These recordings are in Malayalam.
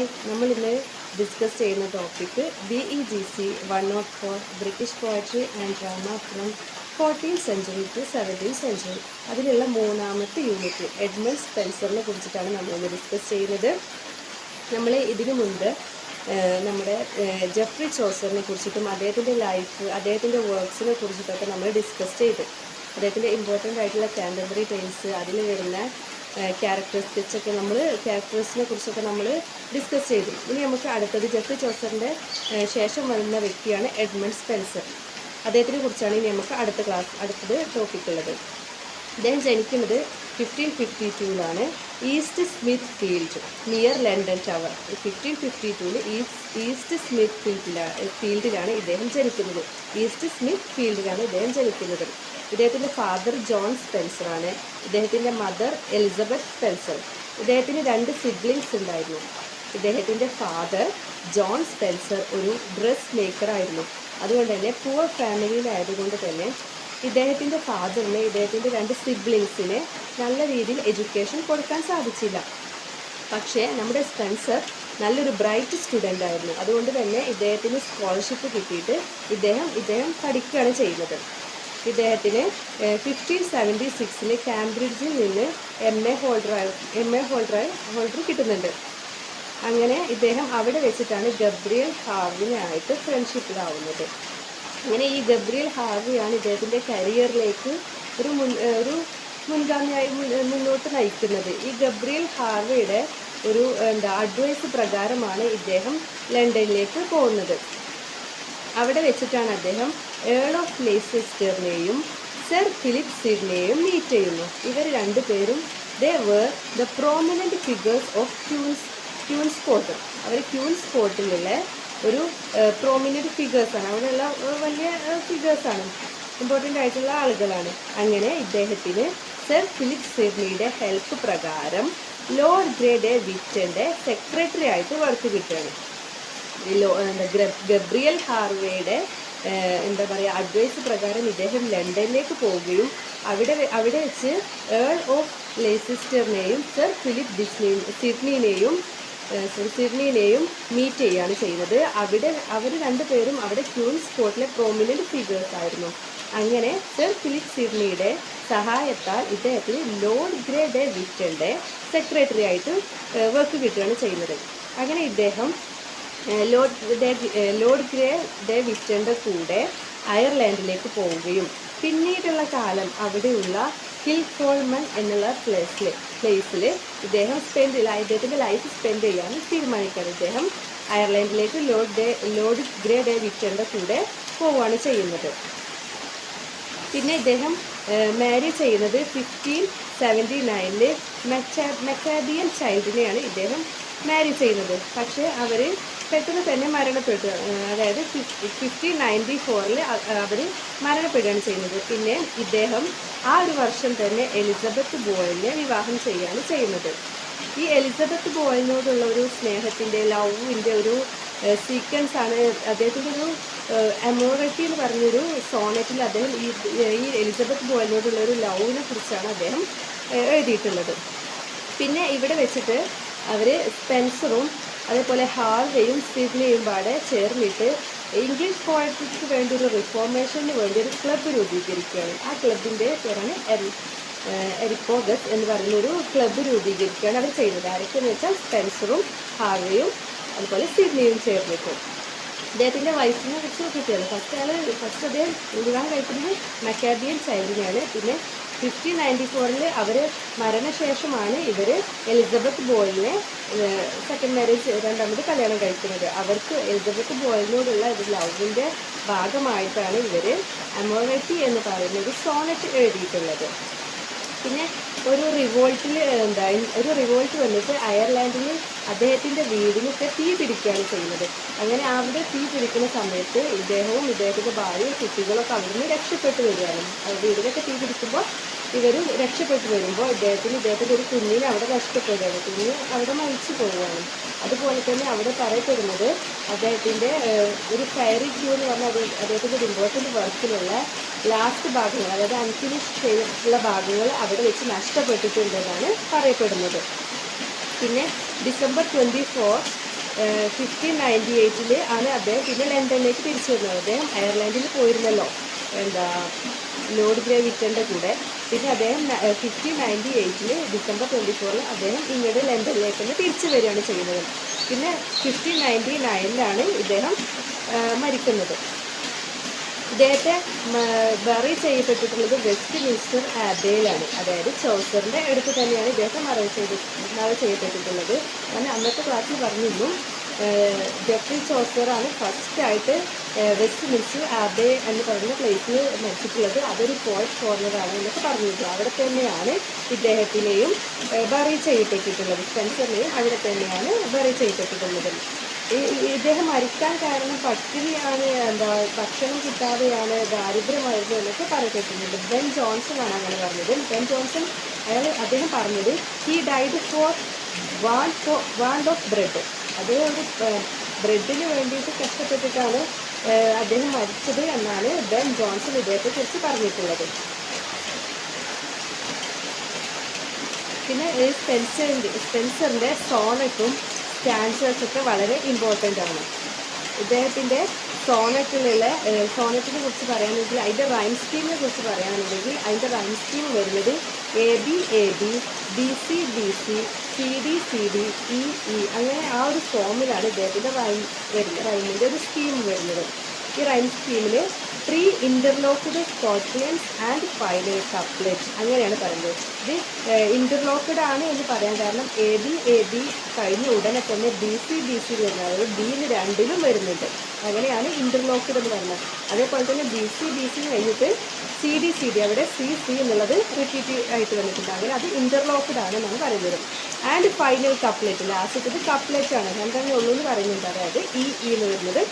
ഹായ് നമ്മൾ ഇന്ന് ഡിസ്കസ് ചെയ്യുന്ന topic B E G C one nought four British poetry and drama from fourteen century to seventeen century അതിലുള്ള മൂന്നാമത്തെ യൂണിറ്റ് എഡ്മണ്ട് സ്പെൻസറിനെ കുറിച്ചിട്ടാണ് നമ്മൾ ഇന്ന് ഡിസ്കസ് ചെയ്യുന്നത്. നമ്മൾ ഇതിനു മുൻപ് നമ്മുടെ ജഫ്രി ജെഫ്രി ചോസറിനെ കുറിച്ചിട്ടും അദ്ദേഹത്തിന്റെ ലൈഫ് അദ്ദേഹത്തിന്റെ വർക്ക്സിനെ കുറിച്ചിട്ടൊക്കെ നമ്മൾ ഡിസ്കസ് ചെയ്തു. അദ്ദേഹത്തിന്റെ ഇമ്പോർട്ടന്റ് ആയിട്ടുള്ള കാൻഡംബറി ടൈംസ് അതിൽ വരുന്ന ക്യാരക്ടറിസ്റ്റിക്സ് ഒക്കെ നമ്മൾ ക്യാരക്ടേഴ്സിനെ കുറിച്ചൊക്കെ നമ്മൾ ഡിസ്കസ് ചെയ്തു. ഇനി നമുക്ക് അടുത്തത് ജെഫ് ചോസറിന്റെ ശേഷം വരുന്ന വ്യക്തിയാണ് എഡ്മണ്ട് സ്പെൻസർ. അദ്ദേഹത്തിനെ കുറിച്ചാണ് ഇനി നമുക്ക് അടുത്ത ക്ലാസ് അടുത്തത് ടോപ്പിക് ഉള്ളത്. ഇദ്ദേഹം ജനിക്കുന്നത് fifteen fifty ടൂവിലാണ് East Smithfield near London tower fifteen fifty ടൂവിൽ ഈസ്റ്റ് സ്മിത്ത് ഫീൽഡിലാണ് ഫീൽഡിലാണ് ഇദ്ദേഹം ജനിക്കുന്നത്. ഈസ്റ്റ് സ്മിത്ത് ഫീൽഡിലാണ് ഇദ്ദേഹം ജനിക്കുന്നത്. ഇദ്ദേഹത്തിന്റെ ഫാദർ ജോൺ സ്പെൻസറാണ് ഇദ്ദേഹത്തിന്റെ മദർ എലിസബത്ത് സ്പെൻസർ. ഇദ്ദേഹത്തിന് രണ്ട് സിബ്ലിങ്സ് ഉണ്ടായിരുന്നു. ഇദ്ദേഹത്തിന്റെ ഫാദർ ജോൺ സ്പെൻസർ ഒരു ഡ്രസ് മേക്കറായിരുന്നു അതുകൊണ്ട് തന്നെ പുവർ ഫാമിലിയിലായതുകൊണ്ട് തന്നെ ഇദ്ദേഹത്തിന്റെ ഫാദറിന് ഇദ്ദേഹത്തിന്റെ രണ്ട് സിബ്ലിങ്സിന് നല്ല രീതിയിൽ എഡ്യൂക്കേഷൻ കൊടുക്കാൻ സാധിച്ചില്ല. പക്ഷേ നമ്മുടെ സ്പെൻസർ നല്ലൊരു ബ്രൈറ്റ് സ്റ്റുഡന്റ് ആയിരുന്നു. അതുകൊണ്ട് തന്നെ ഇദ്ദേഹത്തിന് സ്കോളർഷിപ്പ് കിട്ടിയിട്ട് ഇദ്ദേഹം ഇദ്ദേഹം പഠിക്കുകയാണ് ചെയ്യുന്നത്. ഇദ്ദേഹത്തിന് ഫിഫ്റ്റീൻ സെവന്റി സിക്സിൽ കാംബ്രിഡ്ജിൽ നിന്ന് M A holder M A holder holder കിട്ടുന്നുണ്ട്. അങ്ങനെ ഇദ്ദേഹം അവിടെ വെച്ചിട്ടാണ് ഗബ്രിയൽ ഹാർവിനായിട്ട് ഫ്രണ്ട്ഷിപ്പിലാവുന്നത് അങ്ങനെ ഈ ഗബ്രിയൽ ഹാർവിയാണ് ഇദ്ദേഹത്തിന്റെ കരിയറിലേക്ക് ഒരു മുൻ ഒരു മുൻഗാമിയായി മുന്നോട്ട് നയിക്കുന്നത്. ഈ ഗബ്രിയൽ ഹാർവിയുടെ ഒരു എന്താ അഡ്വൈസ് പ്രകാരമാണ് ഇദ്ദേഹം ലണ്ടനിലേക്ക് പോകുന്നത്. അവിടെ വെച്ചിട്ടാണ് അദ്ദേഹം ഏൾ ഓഫ് ലെയ്സെസ്റ്ററിനെയും സർ ഫിലിപ്പ് സിഡ്നെയും മീറ്റ് ചെയ്യുന്നു. ഇവർ രണ്ടുപേരും they were the prominent figures of queen's queen's fort അവർ ക്യൂൻസ് ഫോർട്ടിലുള്ള ഒരു പ്രോമിനന്റ് ഫിഗേഴ്സാണ് അവിടെയുള്ള വലിയ ഫിഗേഴ്സാണ് ഇമ്പോർട്ടന്റ് ആയിട്ടുള്ള ആളുകളാണ്. അങ്ങനെ ഇദ്ദേഹത്തിന് സർ ഫിലിപ്പ് സിഡ്നിയുടെ ഹെൽപ്പ് പ്രകാരം ലോർഡ് ഗ്രേഡ് വിറ്റന്റെ സെക്രട്ടറി ആയിട്ട് വർക്ക് കിട്ടുകയാണ്. ഗബ്രിയൽ ഹാർവേയുടെ എന്താ പറയുക അഡ്വൈസ് പ്രകാരം ഇദ്ദേഹം ലണ്ടനിലേക്ക് പോവുകയും അവിടെ അവിടെ വെച്ച് ഏൾ ഓഫ് ലെയ്സിസ്റ്ററിനെയും സർ ഫിലിപ്പ് ഡിസ്നി സിഡ്നിനെയും സിഡ്നിനെയും മീറ്റ് ചെയ്യുകയാണ് ചെയ്യുന്നത് അവിടെ അവർ രണ്ടുപേരും അവിടെ ക്യൂൺ സ്പോട്ടിലെ പ്രോമിനന്റ് ഫിഗേഴ്സ് ആയിരുന്നു. അങ്ങനെ സർ ഫിലിപ്പ് സിഡ്നിയുടെ സഹായത്താൽ ഇദ്ദേഹത്തിന് ലോർഡ് ഗ്രേ ഡേ വിറ്റന്റെ സെക്രട്ടറി ആയിട്ട് വർക്ക് കിട്ടുകയാണ് ചെയ്യുന്നത്. അങ്ങനെ ഇദ്ദേഹം ഏഹ് ലോർഡ് ഡേ ഏഹ് ലോർഡ് ഗ്രേ ഡേ വിറ്റന്റെ കൂടെ അയർലൻഡിലേക്ക് പോവുകയും പിന്നീടുള്ള കാലം അവിടെയുള്ള ഹിൽ കോൾമൺ എന്നുള്ള പ്ലേസിൽ പ്ലേസിൽ ഇദ്ദേഹം സ്പെൻഡ് ഇദ്ദേഹത്തിന്റെ ലൈഫ് സ്പെൻഡ് ചെയ്യാൻ തീരുമാനിക്കുകയാണ്. ഇദ്ദേഹം അയർലൻഡിലേക്ക് Lord de Lord Grey de വിറ്റന്റെ കൂടെ പോവുകയാണ് ചെയ്യുന്നത്. പിന്നെ ഇദ്ദേഹം മാരി ചെയ്യുന്നത് ഫിഫ്റ്റീൻ സെവന്റി നയനിൽ മെക്കാബിയൻ ചൈൽഡിനെയാണ് ഇദ്ദേഹം മാരി ചെയ്യുന്നത്. പക്ഷേ അവർ പെട്ടെന്ന് തന്നെ മരണപ്പെട്ടു അതായത് ഫിഫ്റ്റീൻ നയന്റി ഫോറിൽ അവർ മരണപ്പെടുകയാണ് ചെയ്യുന്നത്. പിന്നെ ഇദ്ദേഹം ആ ഒരു വർഷം തന്നെ എലിസബത്ത് ബോയിനെ വിവാഹം ചെയ്യുകയാണ് ചെയ്യുന്നത്. ഈ എലിസബത്ത് ബോയിനോടുള്ള ഒരു സ്നേഹത്തിന്റെ ലവിന്റെ ഒരു സീക്വൻസ് ആണ് അദ്ദേഹത്തിന്റെ ഒരു എമോററ്റി എന്ന് പറഞ്ഞൊരു സോണറ്റിൽ അദ്ദേഹം ഈ ഈ എലിസബത്ത് ബോയിനോടുള്ള ഒരു ലവിനെ കുറിച്ചാണ് അദ്ദേഹം എഴുതിയിട്ടുള്ളത്. പിന്നെ ഇവിടെ വെച്ചിട്ട് അവർ സ്പെൻസറും അതേപോലെ ഹാർവേയും സിഡ്നിയും പാടെ ചേർന്നിട്ട് ഇംഗ്ലീഷ് പോയട്രിക്ക് വേണ്ടി ഒരു റിഫോർമേഷന് വേണ്ടി ഒരു ക്ലബ്ബ് രൂപീകരിക്കുകയാണ്. ആ ക്ലബിന്റെ പേരാണ് എറി എരിക്കോഗസ് എന്ന് പറയുന്നൊരു ക്ലബ്ബ് രൂപീകരിക്കുകയാണ് അവർ ചെയ്തത് ആരൊക്കെയെന്ന് വെച്ചാൽ സ്പെൻസറും ഹാർവേയും അതുപോലെ സിഡ്നിയും ചേർന്നിട്ടും. അദ്ദേഹത്തിന്റെ വൈഫിനെ വെച്ച് കിട്ടിയത് ഫസ്റ്റ് ആൾ ഫസ്റ്റ് അദ്ദേഹം വിവാഹം കഴിക്കുന്നത് മെക്കാബിയൻ ചൈൽഡിനെയാണ് പിന്നെ ഫിഫ്റ്റീൻ നയന്റി ഫോറിൽ അവർ മരണശേഷമാണ് ഇവർ എലിസബത്ത് ബോയിലിനെ സെക്കൻഡ് മാരേജ് രണ്ടാമത് കല്യാണം കഴിക്കുന്നത്. അവർക്ക് എലിസബത്ത് ബോയിലിനോടുള്ള ഒരു ലവിന്റെ ഭാഗമായിട്ടാണ് ഇവർ അമോററ്റി എന്ന് പറയുന്ന ഒരു സോണറ്റ് എഴുതിയിട്ടുള്ളത്. പിന്നെ ഒരു റിവോൾട്ടിൽ എന്താ ഒരു റിവോൾട്ട് വന്നിട്ട് അയർലാൻഡിൽ അദ്ദേഹത്തിന്റെ വീടിനൊക്കെ തീ പിടിക്കുകയാണ് ചെയ്യുന്നത്. അങ്ങനെ അവിടെ തീ പിടിക്കുന്ന സമയത്ത് ഇദ്ദേഹവും ഇദ്ദേഹത്തിന്റെ ഭാര്യയും കുട്ടികളൊക്കെ അവിടുന്ന് രക്ഷപ്പെട്ടു വരികയാണ്. വീടിനൊക്കെ തീ പിടിക്കുമ്പോൾ ഇവരും രക്ഷപ്പെട്ടു വരുമ്പോൾ ഇദ്ദേഹത്തിന് ഇദ്ദേഹത്തിന്റെ ഒരു കുഞ്ഞിനെ അവിടെ നഷ്ടപ്പെടുകയാണ്. കുഞ്ഞ് അവിടെ മരിച്ചു പോവുകയാണ്. അതുപോലെ തന്നെ അവിടെ പറയപ്പെടുന്നത് അദ്ദേഹത്തിന്റെ ഒരു ഫയറി ക്യൂ എന്ന് പറഞ്ഞാൽ അത് അദ്ദേഹത്തിന്റെ ഒരു വർക്കിലുള്ള ലാസ്റ്റ് ഭാഗങ്ങൾ അതായത് അൺഫിനിഷ് ചെയ്തിട്ടുള്ള ഭാഗങ്ങൾ അവിടെ വെച്ച് നഷ്ടപ്പെട്ടിട്ടുണ്ടെന്നാണ് പറയപ്പെടുന്നത്. പിന്നെ December twenty four fifteen ninety എയ്റ്റിൽ ആണ് അദ്ദേഹം പിന്നെ ലണ്ടനിലേക്ക് തിരിച്ചു വരുന്നത്. അദ്ദേഹം അയർലൻഡിൽ പോയിരുന്നല്ലോ. എന്താ ലോർഡ് ഗ്രേവിറ്റന്റെ കൂടെ. പിന്നെ അദ്ദേഹം ഫിഫ്റ്റീൻ നയന്റി എയ്റ്റിൽ ഡിസംബർ ട്വന്റി ഫോറിൽ അദ്ദേഹം ഇങ്ങോട്ട് ലണ്ടനിലേക്ക് തന്നെ തിരിച്ചു വരികയാണ് ചെയ്യുന്നത്. പിന്നെ ഫിഫ്റ്റീൻ നയന്റി നയനിലാണ് ഇദ്ദേഹം മരിക്കുന്നത്. ഇദ്ദേഹത്തെ ബറി ചെയ്യപ്പെട്ടിട്ടുള്ളത് വെസ്റ്റ് മിനിസ്റ്റർ ആബേയിലാണ് അതായത് ചോസറിന്റെ അടുത്ത് തന്നെയാണ് ഇദ്ദേഹത്തെ മറവ് ചെയ്ത് മറവ് ചെയ്യപ്പെട്ടിട്ടുള്ളത്. ഞാൻ അന്നത്തെ ക്ലാസ്സിൽ പറഞ്ഞിരുന്നു. ജെഫ്രി ചോസറാണ് ഫസ്റ്റ് ആയിട്ട് ഏഹ് വെസ്റ്റ് മിസ് ആബേ എന്ന് പറയുന്ന പ്ലേസിൽ മരിച്ചിട്ടുള്ളത്. അതൊരു പോയിന്റ് കോർണറാണ് എന്നൊക്കെ പറഞ്ഞിരുന്നു. അവിടെ തന്നെയാണ് ഇദ്ദേഹത്തിനെയും ബറി ചെയ്യപ്പെട്ടിട്ടുള്ളത്. സ്പെൻസറിനെയും അവിടെ തന്നെയാണ് ബറി ചെയ്യപ്പെട്ടിട്ടുള്ളത്. ഇദ്ദേഹം മരിക്കാൻ കാരണം പട്ടിണിയാണ് എന്താ ഭക്ഷണം കിട്ടാതെയാണ് ദാരിദ്ര്യമായിരുന്നു എന്നൊക്കെ പറയപ്പെട്ടിട്ടുണ്ട് ബെൻ ജോൺസൺ ആണ് അങ്ങനെ പറഞ്ഞത്. ബെൻ ജോൺസൺ അയാൾ അദ്ദേഹം പറഞ്ഞത് he died for want for want of bread അത് ഒരു ബ്രെഡിന് വേണ്ടിയിട്ട് കഷ്ടപ്പെട്ടിട്ടാണ് അദ്ദേഹം മരിച്ചത് എന്നാണ് ബെൻ ജോൺസൺ ഇദ്ദേഹത്തെക്കുറിച്ച് പറഞ്ഞിട്ടുള്ളത്. പിന്നെ സ്പെൻസറിന്റെ സ്പെൻസറിന്റെ സോണറ്റും സ്റ്റാൻസേഴ്സൊക്കെ വളരെ ഇമ്പോർട്ടന്റ് ആണ്. ഇദ്ദേഹത്തിന്റെ സോണറ്റിലുള്ള സോണറ്റിനെ കുറിച്ച് പറയുകയാണെങ്കിൽ അതിന്റെ റൈം സ്കീമിനെ കുറിച്ച് പറയുകയാണെങ്കിൽ അതിന്റെ റൈം സ്കീം വരുന്നത് A B A B B C B C C D C D E E അങ്ങനെ ആ ഒരു ഫോമിലാണ് ഇദ്ദേഹത്തിന്റെ റൈം വരുന്നത് റൈമിന്റെ ഒരു സ്കീം വരുന്നത്. ഈ റൈം സ്കീമിൽ three interlocked Scotlands and five couplet അങ്ങനെയാണ് പറയുന്നത്. ഇത് ഇന്റർലോക്ക്ഡ് ആണ് എന്ന് പറയാൻ കാരണം എ ബി എ ബി കഴിഞ്ഞ ഉടനെ തന്നെ ബി സി ബി സി വരുന്നത് അതായത് ബിയിൽ രണ്ടിലും വരുന്നുണ്ട്. അങ്ങനെയാണ് ഇന്റർലോക്ക്ഡ് എന്ന് പറയുന്നത്. അതേപോലെ തന്നെ ബി സി ബി സി കഴിഞ്ഞിട്ട് സി ഡി സി ഡി അവിടെ സി സി എന്നുള്ളത് റിപ്പീറ്റ് ആയിട്ട് വന്നിട്ടുണ്ട്. അങ്ങനെ അത് ഇന്റർലോക്ക്ഡ് ആണ് എന്നാണ് പറയുന്നത്. ആൻഡ് ഫൈനൽ കപ്ലെറ്റ് ലാസ്റ്റത്തത് കപ്ലെറ്റ് ആണ്. രണ്ടെണ്ണേ ഉള്ളൂ എന്ന് പറയുന്നുണ്ട്. അതായത് ഇ ഇ എന്ന് വരുന്നത്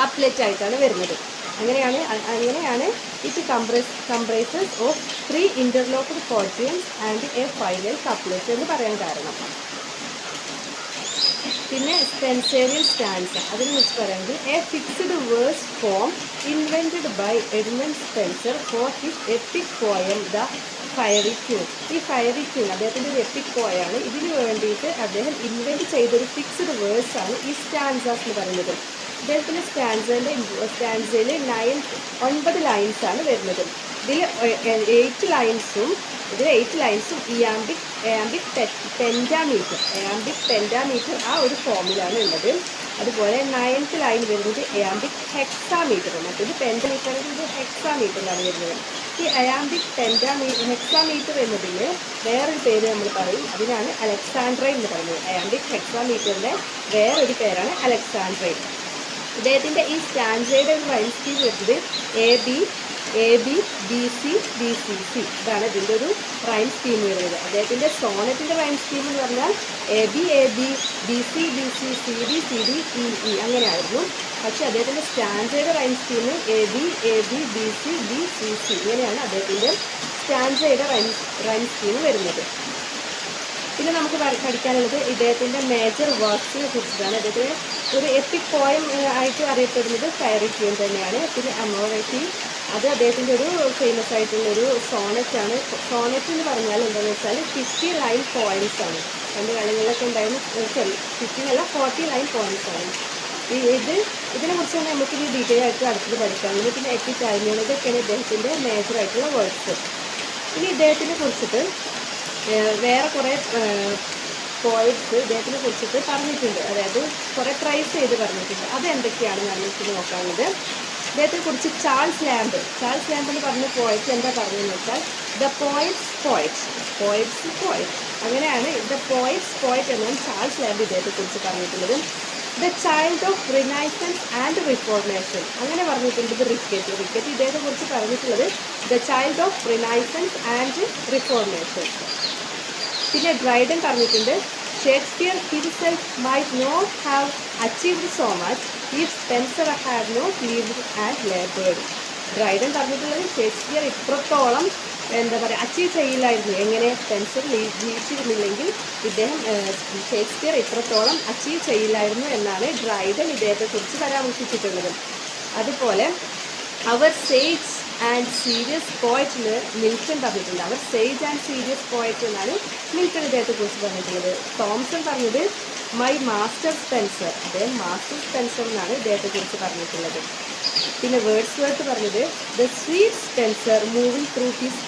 കപ്ലെറ്റ് ആയിട്ടാണ് വരുന്നത്. അങ്ങനെയാണ് അങ്ങനെയാണ് it compress comprises of three interlocked quatrains and a final couplet എന്ന് പറയാൻ കാരണം. പിന്നെ സ്പെൻസേറിയൻ സ്റ്റാൻസ് അതിനെ കുറിച്ച് പറയുന്നത് a fixed verse form invented by Edmund Spenser for his epic poem the Faerie Queene ഈ ഫയറി ക്യൂൺ അദ്ദേഹത്തിന്റെ ഒരു എപ്പിക് പോയാണ് ഇതിന് വേണ്ടിയിട്ട് അദ്ദേഹം ഇൻവെന്റ് ചെയ്തൊരു ഫിക്സ്ഡ് വേഴ്സാണ് ഈ സ്റ്റാൻസാസ് എന്ന് പറയുന്നത്. അദ്ദേഹത്തിന്റെ സ്റ്റാൻസേന്റെ സ്റ്റാൻസയിൽ നയൻ ഒൻപത് ലൈൻസാണ് വരുന്നത്. ഇതിൽ എയ്റ്റ് ലൈൻസും ഇതിൽ എയ്റ്റ് ലൈൻസും ഇയാംബിക് ആംബിക് പെന്റാമീറ്റർ ആംബിക് പെന്റാമീറ്റർ ആ ഒരു ഫോമിലാണ് ഉള്ളത്. അതുപോലെ നയൻത്ത് ലൈൻ വരുന്നത് എയാംബിക് ഹെക്സാമീറ്റർ മറ്റൊരു പെന്റാമീറ്റർ ഇത് ഹെക്സാമീറ്ററിലാണ് വരുന്നത്. ഈ അയാംബിക് പെന്റാമീ ഹെക്സാമീറ്റർ എന്നതിന് വേറൊരു പേര് നമ്മൾ പറയും. അതിനാണ് അലക്സാൻഡ്രൈൻ എന്ന് പറയുന്നത്. അയാംബിക് ഹെക്സാമീറ്ററിന്റെ വേറൊരു പേരാണ് അലക്സാൻഡ്രൈൻ ഇദ്ദേഹത്തിന്റെ ഈ സ്റ്റാൻഡേർഡ് ഒരു റൈം സ്കീം വരുന്നത് A B A B B C B C C. ഇതാണ് ഇതിന്റെ ഒരു റൈം സ്കീം വരുന്നത്. അദ്ദേഹത്തിന്റെ സോണറ്റിന്റെ റൈം സ്കീം എന്ന് പറഞ്ഞാൽ A B A B B C B C C D C D E E. അങ്ങനെയായിരുന്നു. പക്ഷേ അദ്ദേഹത്തിന്റെ standard rhyme scheme A B A B B C B C C. ഇങ്ങനെയാണ് അദ്ദേഹത്തിന്റെ സ്റ്റാൻഡേർഡ് റൈം റൈം സ്കീം വരുന്നത്. പിന്നെ നമുക്ക് പഠി- പഠിക്കാനുള്ളത് ഇദ്ദേഹത്തിന്റെ മേജർ വർക്ക്സിനെ കുറിച്ചിട്ടാണ്. അദ്ദേഹത്തിന് ഒരു എപ്പിക് പോയം ആയിട്ട് അറിയപ്പെടുന്നത് ഫയറി ക്യൂൻ തന്നെയാണ്. പിന്നെ അമോററ്റി അത് അദ്ദേഹത്തിന്റെ ഒരു ഫേമസ് ആയിട്ടുള്ള ഒരു സോണറ്റ് എന്ന് പറഞ്ഞാൽ എന്താണെന്ന് വെച്ചാൽ ഫിഫ്റ്റി ലൈൻ പോയിൻസ് ആണ്. പണ്ട് കാലങ്ങളിലൊക്കെ ഉണ്ടായിരുന്നു. സോറി ഫിഫ്റ്റി അല്ല ഫോർട്ടി ലൈൻ പോയിൻസ് ആണ്. ഈ ഇത് ഇതിനെ കുറിച്ചാണ് നമുക്ക് ഇനി ഡീറ്റെയിൽ ആയിട്ട് അടുത്തത് പഠിക്കാനുള്ളത് പിന്നെ എപ്പിക് ആയിരുന്നു ഇതൊക്കെയാണ് ഇദ്ദേഹത്തിന്റെ മേജർ ആയിട്ടുള്ള വർക്ക്സ് ഇനി ഇദ്ദേഹത്തിനെ കുറിച്ചിട്ട് വേറെ കുറേ പോയിറ്റ്സ് ഇദ്ദേഹത്തിനെ കുറിച്ചിട്ട് പറഞ്ഞിട്ടുണ്ട്. അതായത് കുറേ ട്രൈസ് ചെയ്ത് പറഞ്ഞിട്ടുണ്ട്. അത് നമുക്ക് നോക്കാനുള്ളത്? ഇദ്ദേഹത്തെ കുറിച്ച് ചാൾസ് ലാമ്പ് ചാൾസ് ലാമ്പ് എന്ന് പറഞ്ഞ പോയറ്റ് എന്താ പറഞ്ഞതെന്ന് വെച്ചാൽ ദ പോയിറ്റ്സ് പോയിറ്റ്സ് പോയിറ്റ്സ് പോയിറ്റ് അങ്ങനെയാണ് ദ പോയിറ്റ്സ് പോയിറ്റ് എന്നാണ് ചാൾസ് ലാമ്പ് ഇദ്ദേഹത്തെ കുറിച്ച് പറഞ്ഞിട്ടുള്ളത്. The child of Renaissance and Reformation അങ്ങനെ പറഞ്ഞിട്ടുണ്ട് ഇത് റിക്കറ്റ് റിക്കറ്റ് ഇദ്ദേഹത്തെ കുറിച്ച് പറഞ്ഞിട്ടുള്ളത് the child of Renaissance and Reformation പിന്നെ ഡ്രൈഡൻ പറഞ്ഞിട്ടുണ്ട് Shakespeare himself might not have achieved so much if Spenser have not lived and laboured Dryden പറഞ്ഞിട്ടുള്ളത് ഷേക്സ്പിയർ ഇത്രത്തോളം എന്താ പറയുക അച്ചീവ് ചെയ്യില്ലായിരുന്നു. എങ്ങനെ സ്പെൻസർ ജീവിച്ചിരുന്നില്ലെങ്കിൽ ഇദ്ദേഹം ഷേക്സ്പിയർ ഇത്രത്തോളം അച്ചീവ് ചെയ്യില്ലായിരുന്നു എന്നാണ് ഡ്രൈഡൻ ഇദ്ദേഹത്തെക്കുറിച്ച് പരാമർശിച്ചിട്ടുള്ളത്. അതുപോലെ അവർ സേജ് ആൻഡ് സീരിയസ് പോയറ്റിൽ മിൽട്ടൺ പറഞ്ഞിട്ടുണ്ട്. അവർ സേജ് ആൻഡ് സീരിയസ് പോയറ്റ് എന്നാണ് മിൽട്ടൺ ഇദ്ദേഹത്തെ കുറിച്ച് പറഞ്ഞിട്ടുള്ളത്. തോംസൺ പറഞ്ഞത് മൈ മാസ്റ്റർ സ്പെൻസർ അദ്ദേഹം മാസ്റ്റർ സ്പെൻസർ എന്നാണ് ഇദ്ദേഹത്തെക്കുറിച്ച് പറഞ്ഞിട്ടുള്ളത്. പിന്നെ വേർഡ്സ് വേർത്ത് പറഞ്ഞത് the sweet Spenser moving through his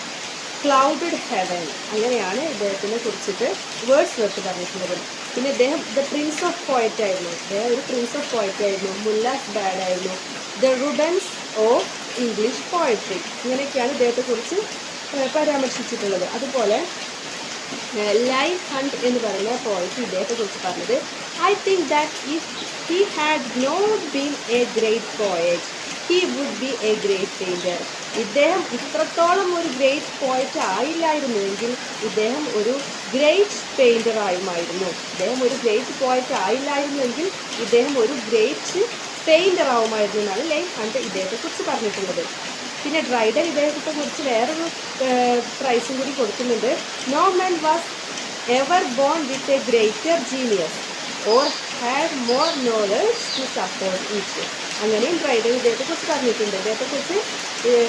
clouded heaven അങ്ങനെയാണ് ഇദ്ദേഹത്തിനെ കുറിച്ചിട്ട് വേർഡ്സ് വെച്ച് പറഞ്ഞിട്ടുള്ളത്. പിന്നെ ഇദ്ദേഹം ദ പ്രിൻസ് ഓഫ് പോയറ്റ് ആയിരുന്നു. ഇദ്ദേഹം ഒരു പ്രിൻസ് ഓഫ് പോയറ്റ് ആയിരുന്നു. മുല്ലാസ് ബാഡ് ആയിരുന്നു. The Rubens of English poetry ഇങ്ങനെയൊക്കെയാണ് ഇദ്ദേഹത്തെക്കുറിച്ച് കുറിച്ച് പരാമർശിച്ചിട്ടുള്ളത്. അതുപോലെ ലൈഫ് ഹണ്ട് എന്ന് പറയുന്ന പോയിട്ട് ഇദ്ദേഹത്തെ കുറിച്ച് പറഞ്ഞത്. I think that if he had not been a great poet he would be a great painter ഇദ്ദേഹം ഇത്രത്തോളം ഒരു ഗ്രേറ്റ് പോയറ്റ് ആയില്ലായിരുന്നുവെങ്കിൽ ഇദ്ദേഹം ഒരു ഗ്രേറ്റ് പെയിന്റർ ആയുമായിരുന്നു. ഇദ്ദേഹം ഒരു ഗ്രേറ്റ് പോയറ്റ് ആയില്ലായിരുന്നുവെങ്കിൽ ഇദ്ദേഹം ഒരു ഗ്രേറ്റ് പെയിന്റർ ആവുമായിരുന്നു എന്നാണ് ലൈൻ ഹണ്ട് ഇദ്ദേഹത്തെക്കുറിച്ച് പറഞ്ഞിട്ടുള്ളത്. പിന്നെ ഡ്രൈഡൻ ഇദ്ദേഹത്തെ കുറിച്ച് വേറൊരു പ്രൈസും കൂടി കൊടുക്കുന്നുണ്ട്. No man was ever born with a greater genius or have more knowledge to support each അങ്ങനെയും ഡ്രൈഡൻ ഇദ്ദേഹത്തെക്കുറിച്ച് പറഞ്ഞിട്ടുണ്ട്. ഇദ്ദേഹത്തെക്കുറിച്ച്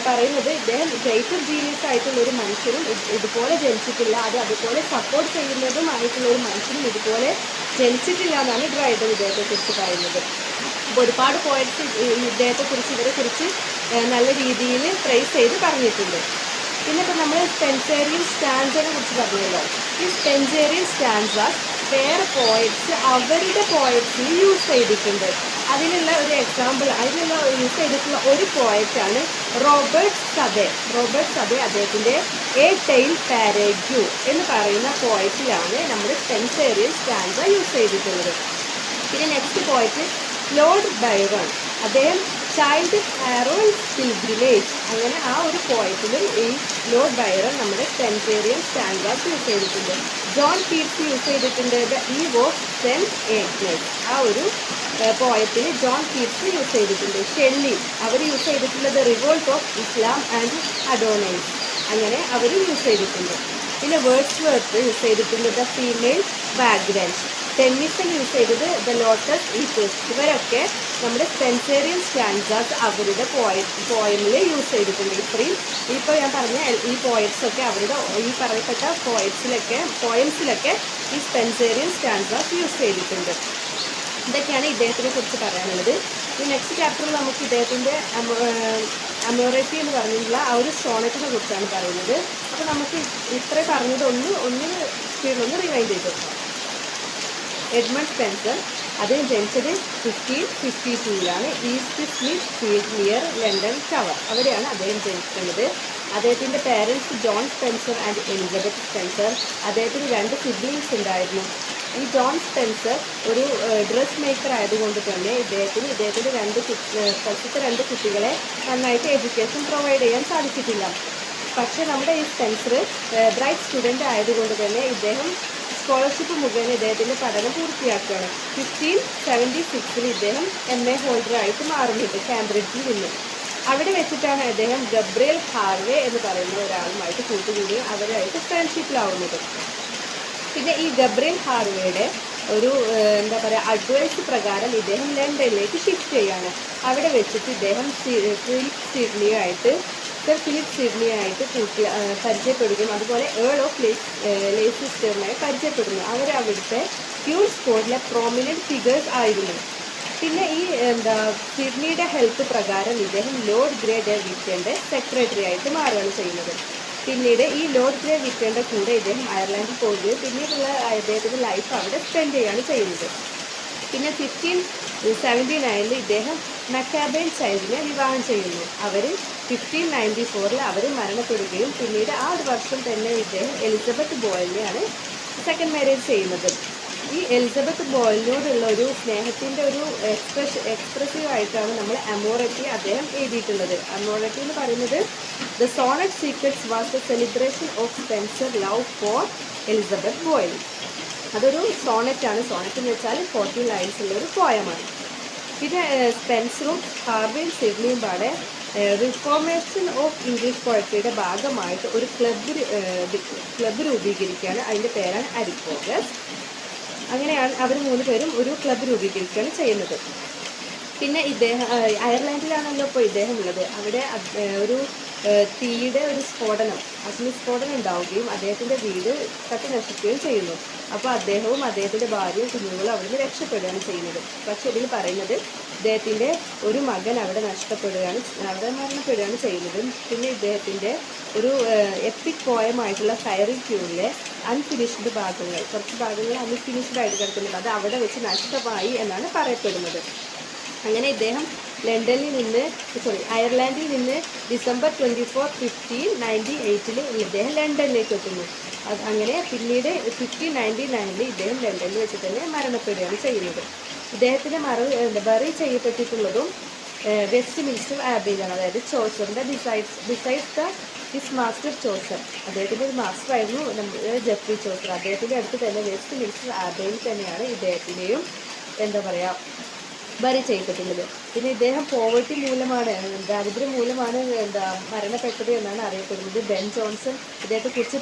പറയുന്നത് ഇദ്ദേഹം ഗ്രേറ്റർ ജീനിയസ് ആയിട്ടുള്ള ഒരു മനുഷ്യനും ഇതുപോലെ ജനിച്ചിട്ടില്ല. അത് അതുപോലെ സപ്പോർട്ട് ചെയ്യുന്നതും ആയിട്ടുള്ള ഒരു മനുഷ്യനും ഇതുപോലെ ജനിച്ചിട്ടില്ല എന്നാണ് ഡ്രൈഡൻ ഇദ്ദേഹത്തെക്കുറിച്ച് പറയുന്നത്. അപ്പോൾ ഒരുപാട് പോയിറ്റ്സ് ഇദ്ദേഹത്തെക്കുറിച്ച് ഇവരെ കുറിച്ച് നല്ല രീതിയിൽ പ്രൈസ് ചെയ്ത് പറഞ്ഞിട്ടുണ്ട്. പിന്നെ ഇപ്പം നമ്മൾ സ്പെൻസേറിയൻ സ്റ്റാൻസിനെ കുറിച്ച് പറഞ്ഞല്ലോ. ഈ സ്പെൻസേറിയൻ സ്റ്റാൻസാസ് വേറെ പോയിറ്റ്സ് അവരുടെ പോയിറ്റ്സിൽ യൂസ് ചെയ്തിട്ടുണ്ട്. അതിനുള്ള ഒരു എക്സാമ്പിൾ അതിനുള്ള യൂസ് ചെയ്തിട്ടുള്ള ഒരു പോയറ്റാണ് റോബർട്ട് സദെ റോബർട്ട് സദെ അദ്ദേഹത്തിന്റെ എ ടെയിൽ പാരഗ്യൂ എന്ന് പറയുന്ന പോയറ്റിലാണ് നമ്മൾ സ്പെൻസേറിയൻ സ്റ്റാൻഡ യൂസ് ചെയ്തിട്ടുള്ളത്. പിന്നെ നെക്സ്റ്റ് പോയറ്റ് ലോർഡ് ബൈറൺ അദ്ദേഹം ചൈൽഡ് ഹാറോൾ പിൽഗ്രിമേജ് അങ്ങനെ ആ ഒരു പോയിന്റിലും ഈ ലോർഡ് ബൈറൺ നമ്മുടെ സെന്റേറിയൻ സ്റ്റാൻഡേർഡ് യൂസ് ചെയ്തിട്ടുണ്ട്. ജോൺ പീറ്റ്സ് യൂസ് ചെയ്തിട്ടുണ്ട് the eve of Saint Agnes. ആ ഒരു പോയത്തിൽ ജോൺ പീറ്റ്സ് യൂസ് ചെയ്തിട്ടുണ്ട്. ഷെല്ലി അവർ യൂസ് ചെയ്തിട്ടുള്ളത് revolt of Islam and Adonais. അങ്ങനെ അവർ യൂസ് ചെയ്തിട്ടുണ്ട്. പിന്നെ വേർഡ്സ് വേർത്ത് യൂസ് ചെയ്തിട്ടുള്ളത് ഫീമെയിൽ ബാക്ക്ഗ്രൗണ്ട് ടെന്നിസൺ യൂസ് ചെയ്തത് ദ ലോട്ടസ് ഈക്വസ് ഇവരൊക്കെ നമ്മുടെ സെൻസേറിയൻ സ്റ്റാൻസാസ് അവരുടെ പോയ പോയമിൽ യൂസ് ചെയ്തിട്ടുണ്ട്. ഇത്രയും ഇപ്പോൾ ഞാൻ പറഞ്ഞ ഈ പോയറ്റ്സൊക്കെ അവരുടെ ഈ പറയപ്പെട്ട പോയറ്റ്സിലൊക്കെ പോയംസിലൊക്കെ ഈ സ്പെൻസേറിയൻ സ്റ്റാൻസാസ് യൂസ് ചെയ്തിട്ടുണ്ട്. ഇതൊക്കെയാണ് ഇദ്ദേഹത്തിനെ കുറിച്ച് പറയാനുള്ളത്. ഈ നെക്സ്റ്റ് ചാപ്റ്ററിൽ നമുക്ക് ഇദ്ദേഹത്തിന്റെ അമോറിറ്റി എന്ന് പറഞ്ഞിട്ടുള്ള ആ ഒരു സോണറ്റിനെ കുറിച്ചാണ് പറയുന്നത്. അപ്പോൾ നമുക്ക് ഇത്ര പറഞ്ഞത് ഒന്ന് ഒന്ന് സ്പീഡിലൊന്ന് റിവൈൻഡ് ചെയ്ത് നോക്കാം എഡ്മണ്ട് സ്പെൻസർ അദ്ദേഹം ജനിച്ചത് fifteen fifty ടൂയിലാണ് East Smithfield near London tower അവിടെയാണ് അദ്ദേഹം ജനിക്കുന്നത് അദ്ദേഹത്തിന്റെ parents John Spencer and Elizabeth Spenser അദ്ദേഹത്തിന് രണ്ട് സിബ്ലിങ്സ് ഉണ്ടായിരുന്നു. ഈ ജോൺ സ്പെൻസർ ഒരു ഡ്രസ് മേക്കർ ആയതുകൊണ്ട് തന്നെ ഇദ്ദേഹത്തിന് ഇദ്ദേഹത്തിന്റെ രണ്ട് ഫസ്റ്റത്തെ രണ്ട് കുട്ടികളെ നന്നായിട്ട് എഡ്യൂക്കേഷൻ പ്രൊവൈഡ് ചെയ്യാൻ സാധിച്ചിട്ടില്ല. പക്ഷേ നമ്മുടെ ഈ സ്പെൻസർ ബ്രൈറ്റ് സ്റ്റുഡന്റ് ആയതുകൊണ്ട് തന്നെ ഇദ്ദേഹം സ്കോളർഷിപ്പ് മുഖേന ഇദ്ദേഹത്തിന്റെ പഠനം പൂർത്തിയാക്കുകയാണ്. ഫിഫ്റ്റീൻ സെവന്റി സിക്സിൽ ഇദ്ദേഹം എം എ ഹോൾഡറായിട്ട് മാറുന്നുണ്ട് കാംബ്രിഡ്ജിൽ നിന്ന്. അവിടെ വെച്ചിട്ടാണ് അദ്ദേഹം ഗബ്രിയൽ ഹാർവേ എന്ന് പറയുന്ന ഒരാളുമായിട്ട് കൂട്ടുകൂടി അവരായിട്ട് ഫ്രണ്ട്ഷിപ്പിലാവുന്നത് പിന്നെ ഈ ഗബ്രിയൽ ഹാർവേയുടെ ഒരു എന്താ പറയുക അഡ്വൈസ് പ്രകാരം ഇദ്ദേഹം ലണ്ടനിലേക്ക് ഷിഫ്റ്റ് ചെയ്യാണ്. അവിടെ വെച്ചിട്ട് ഇദ്ദേഹം സിഡ്നിയായിട്ട് സർ ഫിലിപ്പ് സിഡ്നിയായിട്ട് കൂട്ടി പരിചയപ്പെടുകയും അതുപോലെ ഏൾ ഓഫ് ലേസ് ലേസിസ്റ്ററിനെ പരിചയപ്പെടുന്നു. അവർ അവിടുത്തെ ക്യൂൺ സ്കോഡിലെ പ്രോമിനന്റ് ഫിഗേഴ്സ് ആയിരുന്നു. പിന്നെ ഈ എന്താ സിഡ്നിയുടെ ഹെൽത്ത് പ്രകാരം ഇദ്ദേഹം ലോർഡ് ഗ്രേ ഡെ വിറ്റന്റെ സെക്രട്ടറി ആയിട്ട് മാറുകയാണ് ചെയ്യുന്നത്. പിന്നീട് ഈ ലോർഡ് ഗ്രേ വിറ്റന്റെ കൂടെ ഇദ്ദേഹം അയർലൻഡിൽ പോവുകയും പിന്നീടുള്ള അദ്ദേഹത്തിന്റെ ലൈഫ് അവിടെ സ്പെൻഡ് ചെയ്യുകയാണ് ചെയ്യുന്നത്. പിന്നെ ഫിഫ്റ്റീൻ സെവന്റി നയനിൽ ഇദ്ദേഹം മെക്കാബേൻ ചൈൽഡിനെ വിവാഹം ചെയ്യുന്നു. അവർ ഫിഫ്റ്റീൻ നയന്റി ഫോറിൽ അവർ മരണപ്പെടുകയും പിന്നീട് ആ ഒരു വർഷം തന്നെ ഇദ്ദേഹം എലിസബത്ത് ബോയലിനെയാണ് സെക്കൻഡ് മാരേജ് ചെയ്യുന്നത്. ഈ എലിസബത്ത് ബോയലിനോടുള്ള ഒരു സ്നേഹത്തിന്റെ ഒരു എക്സ്പ്രഷ എക്സ്പ്രസീവ് ആയിട്ടാണ് നമ്മൾ അമോററ്റി അദ്ദേഹം എഴുതിയിട്ടുള്ളത്. അമോററ്റി എന്ന് പറയുന്നത് the sonnet secrets was the celebration of Spenser love for Elizabeth Boyle അതൊരു സോണറ്റ് ആണ്. സോണറ്റ് എന്ന് വെച്ചാൽ ഫോർട്ടി ലൈൻസ് ഉള്ള ഒരു പോയമാണ് പിന്നെ സ്പെൻസറും ഹാർവിയും സിഡ്നിയും പാടെ റിഫോർമേഷൻ ഓഫ് ഇംഗ്ലീഷ് പോയട്രിയുടെ ഭാഗമായിട്ട് ഒരു ക്ലബ്ബ് ക്ലബ്ബ് രൂപീകരിക്കുകയാണ്. അതിന്റെ പേരാണ് അരിപ്പോഗസ് അങ്ങനെയാണ് അവർ മൂന്ന് പേരും ഒരു ക്ലബ്ബ് രൂപീകരിക്കുകയാണ് ചെയ്യുന്നത്. പിന്നെ ഇദ്ദേഹം അയർലൻഡിലാണല്ലോ ഇപ്പോൾ ഇദ്ദേഹം ഉള്ളത്. അവിടെ ഒരു തീയുടെ ഒരു സ്ഫോടനം. അഗ്നിസ്ഫോടനം ഉണ്ടാവുകയും അദ്ദേഹത്തിന്റെ വീട് കത്തി നശിക്കുകയും ചെയ്യുന്നു. അപ്പോൾ അദ്ദേഹവും അദ്ദേഹത്തിന്റെ ഭാര്യയും കുഞ്ഞുങ്ങളും അവിടുന്ന് രക്ഷപ്പെടുകയാണ് ചെയ്യുന്നത്. പക്ഷെ ഇതിൽ പറയുന്നത് ഇദ്ദേഹത്തിന്റെ ഒരു മകൻ അവിടെ നഷ്ടപ്പെടുകയാണ് അവിടെ മരണപ്പെടുകയാണ് ചെയ്യുന്നത്. പിന്നെ ഇദ്ദേഹത്തിന്റെ ഒരു എപ്പിക് പോയമായിട്ടുള്ള ഫയറി ക്യൂവിലെ അൺഫിനിഷ്ഡ് ഭാഗങ്ങൾ. കുറച്ച് ഭാഗങ്ങൾ അൺഫിനിഷ്ഡ് ആയിട്ട് കിടക്കുന്നുണ്ട് അത് അവിടെ വെച്ച് നഷ്ടമായി എന്നാണ് പറയപ്പെടുന്നത്. അങ്ങനെ ഇദ്ദേഹം ലണ്ടനിൽ നിന്ന് സോറി അയർലാൻഡിൽ നിന്ന് December twenty four fifteen ninety എയ്റ്റിൽ ഇദ്ദേഹം ലണ്ടനിലേക്ക് എത്തുന്നു. അത് അങ്ങനെ പിന്നീട് ഫിഫ്റ്റീൻ നയന്റി നയനിൽ ഇദ്ദേഹം ലണ്ടനിൽ വെച്ച് തന്നെ മരണപ്പെടുകയാണ് ചെയ്യുന്നത്. ഇദ്ദേഹത്തിന്റെ മറ ബറി ചെയ്യപ്പെട്ടിട്ടുള്ളതും വെസ്റ്റ് മിനിസ്റ്റർ ആബിയിലാണ് അതായത് ചോസറിന്റെ besides besides the his master Chaucer അദ്ദേഹത്തിന്റെ ഒരു മാസ്റ്റർ ആയിരുന്നു നമ്മുടെ ജെഫ്രി ചോസർ അദ്ദേഹത്തിന്റെ അടുത്ത് തന്നെ വെസ്റ്റ് മിനിസ്റ്റർ ആബിയിൽ തന്നെയാണ് ഇദ്ദേഹത്തിന്റെയും എന്താ പറയുക ബറി ചെയ്യപ്പെട്ടുള്ളത് പിന്നെ ഇദ്ദേഹം പോവർട്ടി മൂലമാണ് ദാരിദ്ര്യം മൂലമാണ് എന്താ മരണപ്പെട്ടത് എന്നാണ് അറിയപ്പെടുന്നത്. ബെൻ ജോൺസൺ ഇദ്ദേഹത്തെക്കുറിച്ച്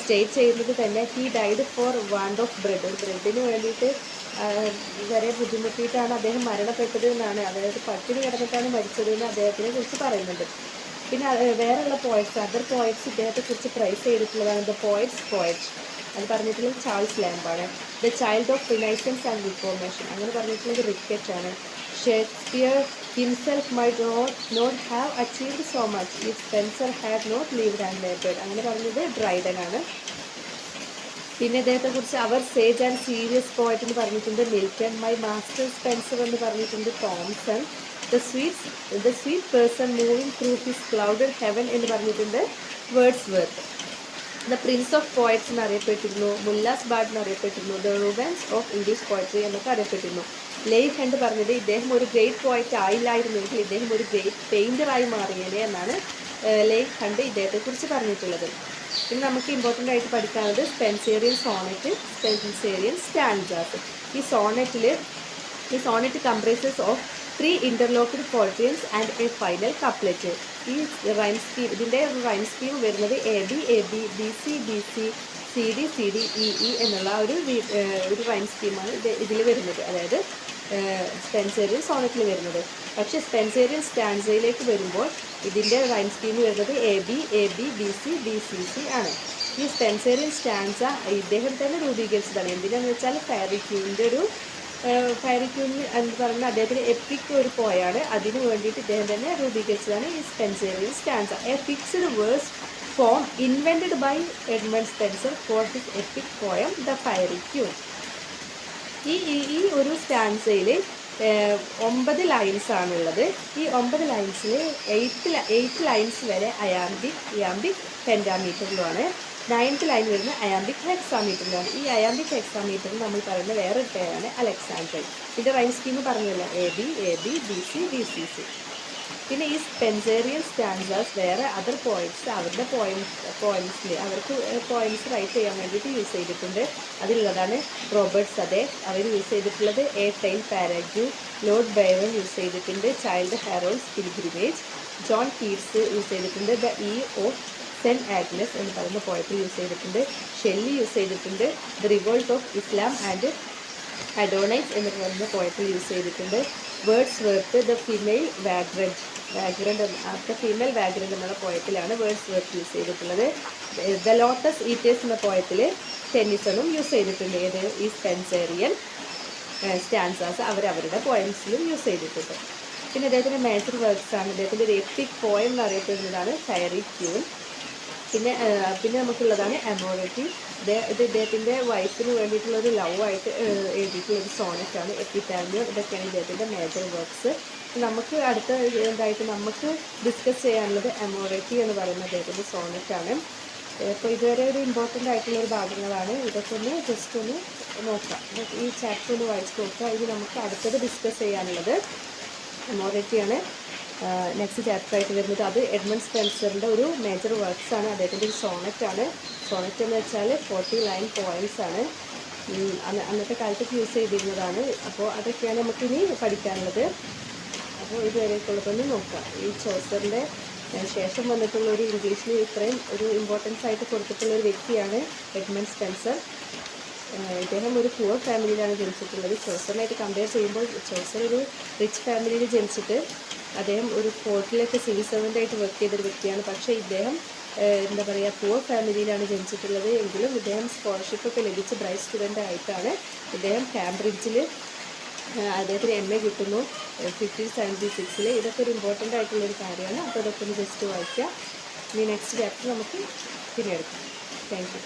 സ്റ്റേറ്റ് ചെയ്യുന്നത് തന്നെ he died for want of bread ബ്രെഡിന് വേണ്ടിയിട്ട് വരെ ബുദ്ധിമുട്ടിയിട്ടാണ് അദ്ദേഹം മരണപ്പെട്ടത് എന്നാണ് അതായത് പട്ടിണി കിടന്നിട്ടാണ് മരിച്ചത് എന്ന് അദ്ദേഹത്തിനെ കുറിച്ച് പറയുന്നുണ്ട്. പിന്നെ വേറെയുള്ള പോയറ്റ്സ് അതർ പോയറ്റ്സ് ഇദ്ദേഹത്തെക്കുറിച്ച് പ്രൈസ് ചെയ്തിട്ടുള്ളതാണ് ദ പോയറ്റ്സ് പോയറ്റ് അത് പറഞ്ഞിട്ടുള്ളത് Charles ലാമ്പാണ്. The child of Renaissance and Reformation അങ്ങനെ പറഞ്ഞിട്ടുള്ളത് റിക്കറ്റ് ആണ് Shakespeare himself my not not have achieved so much ഈ Spenser have not lived and laboured അങ്ങനെ പറഞ്ഞത് ഡ്രൈഡൻ ആണ്. പിന്നെ ഇദ്ദേഹത്തെ കുറിച്ച് അവർ സേജ് ആൻഡ് സീരിയസ് പോയിട്ട് എന്ന് പറഞ്ഞിട്ടുണ്ട് മിൽട്ടൺ മൈ മാസ്റ്റർ സ്പെൻസർ എന്ന് പറഞ്ഞിട്ടുണ്ട് Thomson the sweet the sweet person moving through his clouded heaven എന്ന് പറഞ്ഞിട്ടുണ്ട് Wordsworth the prince of poets എന്ന് അറിയപ്പെട്ടിരുന്നു മുല്ലാസ് ബാഡ് എന്ന് അറിയപ്പെട്ടിരുന്നു the Rubens of English poetry എന്നൊക്കെ അറിയപ്പെട്ടിരുന്നു. ലെയ് ഹെൻഡ് പറഞ്ഞത് ഇദ്ദേഹം ഒരു ഗ്രേറ്റ് പോയറ്റ് ആയില്ലായിരുന്നെങ്കിൽ ഇദ്ദേഹം ഒരു ഗ്രേറ്റ് പെയിന്ററായി മാറിയേനെ എന്നാണ് ലെയ് ഹണ്ട് ഇദ്ദേഹത്തെക്കുറിച്ച് പറഞ്ഞിട്ടുള്ളത്. പിന്നെ നമുക്ക് ഇമ്പോർട്ടന്റ് ആയിട്ട് പഠിക്കാനുള്ളത് സ്പെൻസേറിയൻ സോണറ്റ് സ്പെൻസേറിയൻ സ്റ്റാൻഡാസ് ഈ സോണറ്റിൽ ഈ sonnet comprises of three interlocked quatrains and a final couplet ഈ റൈം സ്കീം ഇതിന്റെ റൈം സ്കീം വരുന്നത് A B A B B C B C C D C D E E എന്നുള്ള ഒരു ഒരു റൈം സ്കീമാണ് ഇത് ഇതിൽ വരുന്നത്. അതായത് സ്പെൻസേറിയൻ സോണറ്റിൽ വരുന്നത്. പക്ഷേ സ്പെൻസേറിയൻ സ്റ്റാൻസയിലേക്ക് വരുമ്പോൾ ഇതിന്റെ റൈം സ്കീം വരുന്നത് A B A B B C B C C ആണ്. ഈ സ്പെൻസേറിയൻ സ്റ്റാൻസ ഇദ്ദേഹം തന്നെ രൂപീകരിച്ചതാണ്. എന്തിനാന്ന് വെച്ചാൽ ഫാബിക്യൂവിന്റെ ഒരു ഫാരിക്യൂൻ എന്ന് പറഞ്ഞ അദ്ദേഹത്തിന് എപ്പിക് ഒരു പോയാണ്. അതിന് വേണ്ടിയിട്ട് ഇദ്ദേഹം തന്നെ രൂപീകരിച്ചതാണ് ഈ Spenserian stanza a fixed verse form invented by Edmund Spenser for his epic poem the ഈ ഈ ഈ ഒരു സ്റ്റാൻസയിൽ ഒമ്പത് ലൈൻസ് ആണുള്ളത്. ഈ ഒമ്പത് ലൈൻസിൽ എയ്റ്റ് എയ്റ്റ് ലൈൻസ് വരെ അയാംബിക് ഇയാംബിക് പെന്റാമീറ്ററിലുമാണ് നയൻത്ത് ലൈൻ വരുന്ന അയാംബിക് ഹെക്സാമീറ്ററിലാണ് ഈ അയാംബിക് ഹെക്സാമീറ്ററിൽ നമ്മൾ പറയുന്ന വേറൊരു പേരാണ് അലക്സാൻഡ്രൈൻ ഇതിന്റെ റൈം സ്കീം പറഞ്ഞല്ലോ. A B A B B C B C C പിന്നെ ഈ സ്പെൻസേറിയൻ സ്റ്റാൻഡേഴ്സ് വേറെ അതർ പോയിന്റ്സ് അവരുടെ പോയിന്റ്സ് പോയിന്റ്സിൽ അവർക്ക് പോയിന്റ്സ് റൈറ്റ് ചെയ്യാൻ വേണ്ടിയിട്ട് യൂസ് ചെയ്തിട്ടുണ്ട്. അതിലുള്ളതാണ് റോബർട്ട്സ് അതെ. അവർ യൂസ് ചെയ്തിട്ടുള്ളത് a tale Paraguay Lord Byron use ചെയ്തിട്ടുണ്ട്. Childe Harold's pilgrimage John Keats use ചെയ്തിട്ടുണ്ട്. The Eve of Saint Agnes എന്ന് പറയുന്ന പോയത്തിൽ യൂസ് ചെയ്തിട്ടുണ്ട്. ഷെല്ലി യൂസ് ചെയ്തിട്ടുണ്ട്. The revolt of Islam and Adonais എന്ന് പറയുന്ന പോയത്തിൽ യൂസ് ചെയ്തിട്ടുണ്ട്. Wordsworth the female vagrant vagrant after female vagrant എന്നുള്ള പോയത്തിലാണ് വേർഡ്സ് വേർത്ത് യൂസ് ചെയ്തിട്ടുള്ളത്. ദ ലോട്ടസ് ഈറ്റേഴ്സ് എന്ന പോയത്തിൽ ടെന്നിസണും യൂസ് ചെയ്തിട്ടുണ്ട്. ഏത്? ഈ സ്പെൻസേറിയൻ സ്റ്റാൻസാസ് അവരവരുടെ പോയംസിലും യൂസ് ചെയ്തിട്ടുണ്ട്. പിന്നെ അദ്ദേഹത്തിന്റെ മേജർ വർക്ക്സാണ് അദ്ദേഹത്തിന്റെ ഒരു എപ്പിക് പോയം എന്നറിയപ്പെടുന്നതാണ് ഫയറി ക്യൂൻ പിന്നെ പിന്നെ നമുക്കുള്ളതാണ് എമോറിറ്റി ഇത് ഇദ്ദേഹത്തിന്റെ വൈഫിന് വേണ്ടിയിട്ടുള്ള ഒരു ലവ് ആയിട്ട് എഴുതിയിട്ടുള്ള ഒരു സോണറ്റാണ് എപ്പിറ്റാമിയോ ഇതൊക്കെയാണ് ഇദ്ദേഹത്തിന്റെ മേജർ വർക്ക്സ് നമുക്ക് അടുത്ത ഇതായിട്ട് നമുക്ക് ഡിസ്കസ് ചെയ്യാനുള്ളത് എമോറിറ്റി എന്ന് പറയുന്ന അദ്ദേഹത്തിന്റെ സോണറ്റാണ് ഇപ്പോൾ ഇതുവരെ ഒരു ഇമ്പോർട്ടന്റ് ആയിട്ടുള്ള ഒരു ഭാഗങ്ങളാണ്. ഇതൊക്കെ ഒന്ന് ജസ്റ്റ് ഒന്ന് നോക്കാം. ഈ ചാപ്റ്റർ ഒന്ന് വായിച്ച് നോക്കുക ഇത് നമുക്ക് അടുത്തത് ഡിസ്കസ് ചെയ്യാനുള്ളത് മൊറേറ്റിയാണ് നെക്സ്റ്റ് ചാപ്റ്റർ ആയിട്ട് വരുന്നത് അത് എഡ്മണ്ട് സ്പെൻസറിന്റെ ഒരു മേജർ ആണ്. അദ്ദേഹത്തിന്റെ ഒരു സോണറ്റ് ആണ്. സോണറ്റ് എന്ന് വെച്ചാൽ ഫോർട്ടി ലൈൻ പോയിന്റ്സ് ആണ്. അന്ന് അന്നത്തെ കാലത്ത് യൂസ് ചെയ്തിരുന്നതാണ്. അപ്പോൾ അതൊക്കെയാണ് നമുക്കിനി പഠിക്കാനുള്ളത്. അപ്പോൾ ഇതുവരെയൊക്കെയുള്ളതൊന്ന് നോക്കാം. ഈ ചോസറിന്റെ ശേഷം വന്നിട്ടുള്ള ഒരു ഇംഗ്ലീഷിൽ ഇത്രയും ഒരു ഇമ്പോർട്ടൻസ് ആയിട്ട് കൊടുത്തിട്ടുള്ള ഒരു വ്യക്തിയാണ് എഡ്മണ്ട് സ്പെൻസർ. ഇദ്ദേഹം ഒരു പുവർ ഫാമിലിയിലാണ് ജനിച്ചിട്ടുള്ളത്. ചോസറിനായിട്ട് കമ്പയർ ചെയ്യുമ്പോൾ ചോസർ ഒരു റിച്ച് ഫാമിലിയിൽ ജനിച്ചിട്ട് അദ്ദേഹം ഒരു കോർട്ടിലൊക്കെ സിവിൽ ആയിട്ട് വർക്ക് ചെയ്തൊരു വ്യക്തിയാണ്. പക്ഷേ ഇദ്ദേഹം എന്താ പറയുക പുവർ ഫാമിലിയിലാണ് ജനിച്ചിട്ടുള്ളത് എങ്കിലും ഇദ്ദേഹം സ്കോളർഷിപ്പ് ഒക്കെ ലഭിച്ച ബ്രൈറ്റ് സ്റ്റുഡന്റ് ആയിട്ടാണ് ഇദ്ദേഹം കാംബ്രിഡ്ജിൽ അദ്ദേഹത്തിന് എം എ കിട്ടുന്നു. ഫിഫ്റ്റീൻ സെവന്റി സിക്സിൽ ഇതൊക്കെ ഒരു ഇമ്പോർട്ടന്റ് ആയിട്ടുള്ളൊരു കാര്യമാണ്. അപ്പോൾ ഇതൊക്കെ ഒന്ന് ജസ്റ്റ് വായിക്കാം. ഇനി നെക്സ്റ്റ് ചാപ്റ്റർ നമുക്ക് എടുക്കാം. Thank you